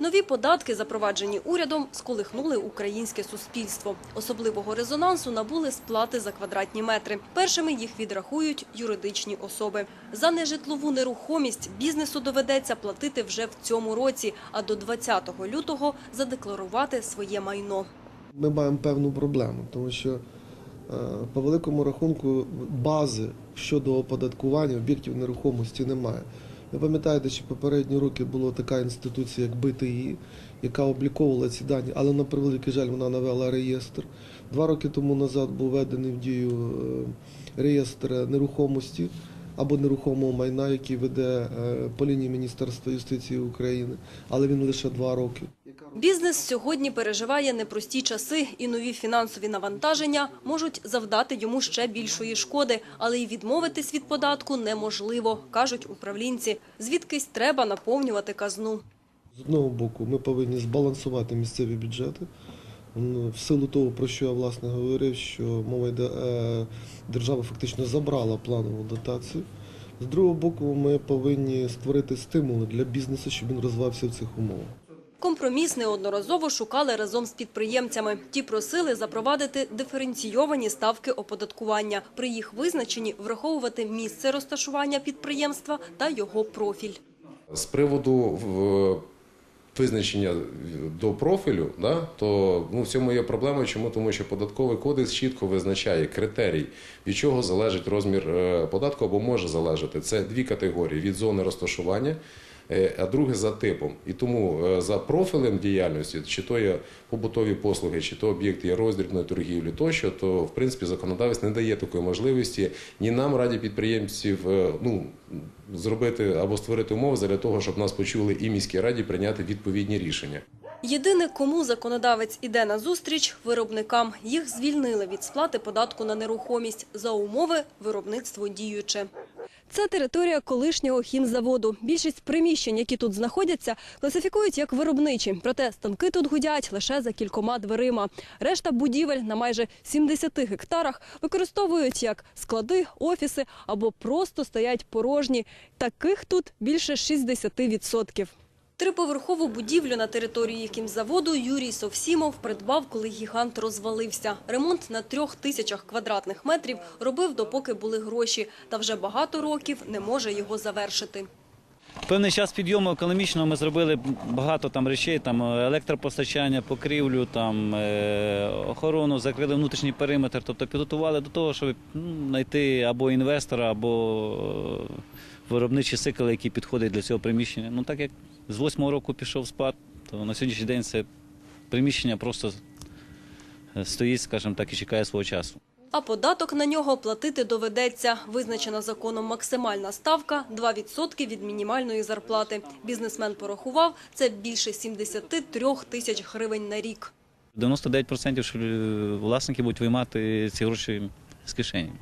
Нові податки, запроваджені урядом, сколихнули українське суспільство. Особливого резонансу набули сплати за квадратні метри. Першими їх відрахують юридичні особи. За нежитлову нерухомість бізнесу доведеться платити вже в цьому році, а до 20 лютого задекларувати своє майно. Ми маємо певну проблему, тому що е, по великому рахунку бази щодо оподаткування об'єктів нерухомості немає. Ви пам'ятаєте, що попередні роки була така інституція, як БТІ, яка обліковувала ці дані, але на превеликий жаль вона навела реєстр. Два роки тому назад був введений в дію е, реєстр нерухомості або нерухомого майна, який веде е, по лінії Міністерства юстиції України, але він лише два роки. Бізнес сьогодні переживає непрості часи, і нові фінансові навантаження можуть завдати йому ще більшої шкоди, але й відмовитись від податку неможливо, кажуть управлінці. Звідкись треба наповнювати казну. З одного боку, ми повинні збалансувати місцеві бюджети. В силу того, про що я власне говорив, що мова йде, е, держава фактично забрала планову дотацію. З другого боку, ми повинні створити стимули для бізнесу, щоб він розвивався в цих умовах. Компроміс неодноразово шукали разом з підприємцями. Ті просили запровадити диференційовані ставки оподаткування. При їх визначенні враховувати місце розташування підприємства та його профіль. З приводу визначення до профілю, то ну, в цьому є проблема. Чому? Тому що податковий кодекс чітко визначає критерій, від чого залежить розмір е, податку або може залежати. Це дві категорії від зони розташування. Е, А друге за типом. І тому е, за профілем діяльності, чи то є побутові послуги, чи то об'єкт є роздрібної торгівлі тощо, то в принципі законодавець не дає такої можливості ні нам, раді підприємців, е, ну зробити або створити умови для того, щоб нас почули і міській раді прийняти відповідні рішення. Єдине, кому законодавець іде на зустріч – виробникам. Їх звільнили від сплати податку на нерухомість за умови виробництво діюче. Це територія колишнього хімзаводу. Більшість приміщень, які тут знаходяться, класифікують як виробничі. Проте станки тут гудять лише за кількома дверима. Решта будівель на майже 70 гектарах використовують як склади, офіси або просто стоять порожні. Таких тут більше 60%. Триповерхову будівлю на території кімзаводу Юрій Совсімов придбав, коли гігант розвалився. Ремонт на трьох тисячах квадратних метрів робив, допоки були гроші. Та вже багато років не може його завершити. Певний час підйому економічного ми зробили багато там речей, там е, електропостачання, покрівлю, там е, охорону, закрили внутрішній периметр, тобто підготували до того, щоб ну, знайти або інвестора, або е, виробничий цикл, який підходить для цього приміщення. Ну так як з восьмого року пішов спад, то на сьогоднішній день це приміщення просто е, стоїть, скажімо так, і чекає свого часу. А податок на нього платити доведеться. Визначена законом максимальна ставка – 2% від мінімальної зарплати. Бізнесмен порахував – це більше 73 тисяч гривень на рік. 99% що е, власники будуть виймати ці гроші з кишені,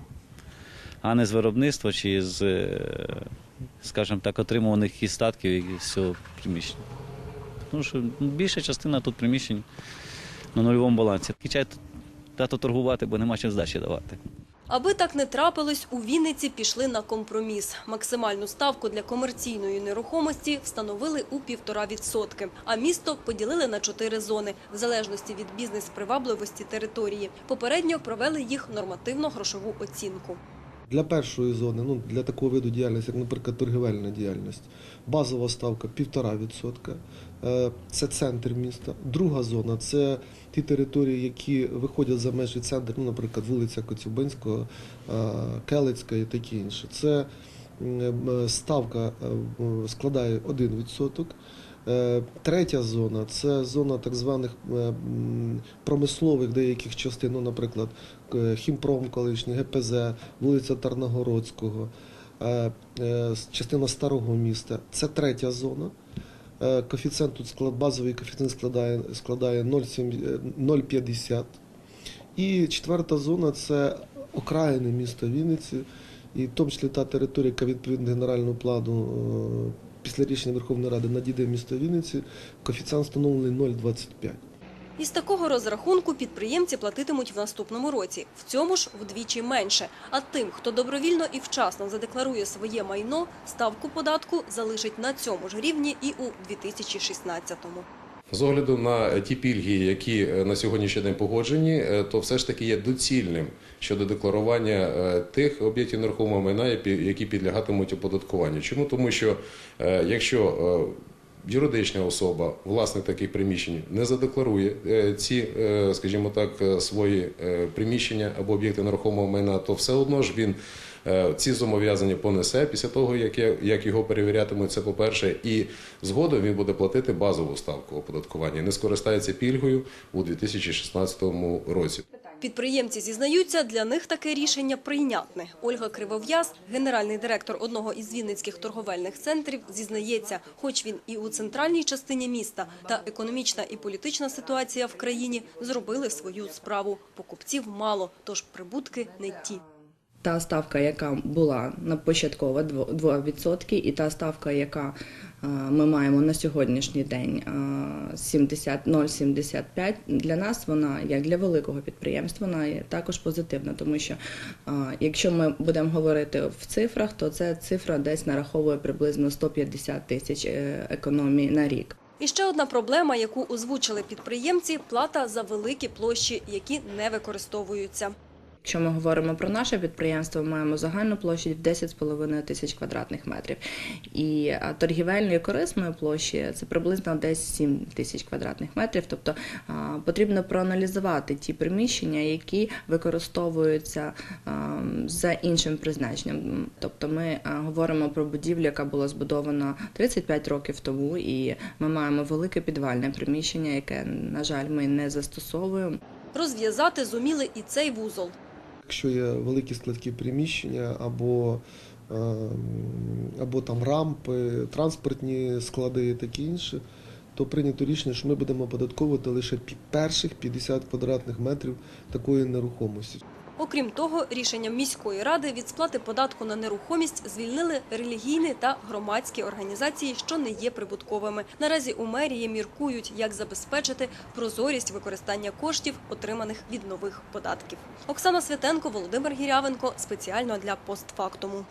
а не з виробництва чи з, е, скажімо так, отримуваних із статків з цього приміщення. Тому що більша частина тут приміщень на нульовому балансі. Кінчають тато торгувати, бо нема чим здачі давати. Аби так не трапилось, у Вінниці пішли на компроміс. Максимальну ставку для комерційної нерухомості встановили у півтора відсотки, а місто поділили на чотири зони, в залежності від бізнес-привабливості території. Попередньо провели їх нормативно-грошову оцінку. Для першої зони, ну для такого виду діяльності, як, наприклад, торгівельна діяльність, базова ставка 1,5%. Е, Це центр міста. Друга зона це ті території, які виходять за межі центру, ну, наприклад, вулиця Коцюбинського, е, Келицька і таке інше. Це е, ставка складає 1%. Е, Третя зона це зона так званих е, промислових деяких частин, ну, наприклад, Хімпром колишній, ГПЗ, вулиця Тарногородського, е, частина старого міста. Це третя зона. Коефіцієнт тут склад, базовий коефіцієнт складає, складає 0,7 е, 0,50. І четверта зона це окраїни міста Вінниці, і в тому числі та територія, яка відповідно до генерального плану після рішення Верховної Ради надійде в місто Вінниці, коефіціант встановлений 0,25. Із такого розрахунку підприємці платитимуть в наступному році, в цьому ж вдвічі менше. А тим, хто добровільно і вчасно задекларує своє майно, ставку податку залишить на цьому ж рівні і у 2016-му. З огляду на ті пільги, які е, на сьогоднішній день погоджені, е, то все ж таки є доцільним щодо декларування е, тих об'єктів нерухомого майна, які- підлягатимуть оподаткуванню. Чому? Тому що е, якщо е, юридична особа, власник таких приміщень, не задекларує е, ці, е, скажімо так, е, свої приміщення або об'єкти нерухомого майна, то все одно ж він ці зобов'язання понесе після того, як, його перевірятимуть, це по-перше, і згодом він буде платити базову ставку оподаткування не скористається пільгою у 2016 році. Підприємці зізнаються, для них таке рішення прийнятне. Ольга Кривов'яз, генеральний директор одного із вінницьких торговельних центрів, зізнається, хоч він і у центральній частині міста, та економічна і політична ситуація в країні зробили свою справу. Покупців мало, тож прибутки не ті. Та ставка, яка була на початкова 2%, і та ставка, яка е, ми маємо на сьогоднішній день е, 70 0,75, для нас вона, як для великого підприємства, вона є також позитивна, тому що е, якщо ми будемо говорити в цифрах, то ця цифра десь нараховує приблизно 150 тисяч е, економії на рік. І ще одна проблема, яку озвучили підприємці – плата за великі площі, які не використовуються. Якщо ми говоримо про наше підприємство, маємо загальну площадь в 10,5 тисяч квадратних метрів. І торгівельної корисної площі це приблизно десь 7 тисяч квадратних метрів. Тобто потрібно проаналізувати ті приміщення, які використовуються за іншим призначенням. Тобто ми говоримо про будівлю, яка була збудована 35 років тому, і ми маємо велике підвальне приміщення, яке, на жаль, ми не застосовуємо. Розв'язати зуміли і цей вузол. Якщо є великі складки приміщення або, е, або там рампи, транспортні склади і таке інше, то прийнято рішення, що ми будемо оподатковувати лише перших 50 квадратних метрів такої нерухомості. Окрім того, рішенням міської ради від сплати податку на нерухомість звільнили релігійні та громадські організації, що не є прибутковими. Наразі у мерії міркують, як забезпечити прозорість використання коштів, отриманих від нових податків. Оксана Святенко, Володимир Гірявенко спеціально для постфактуму.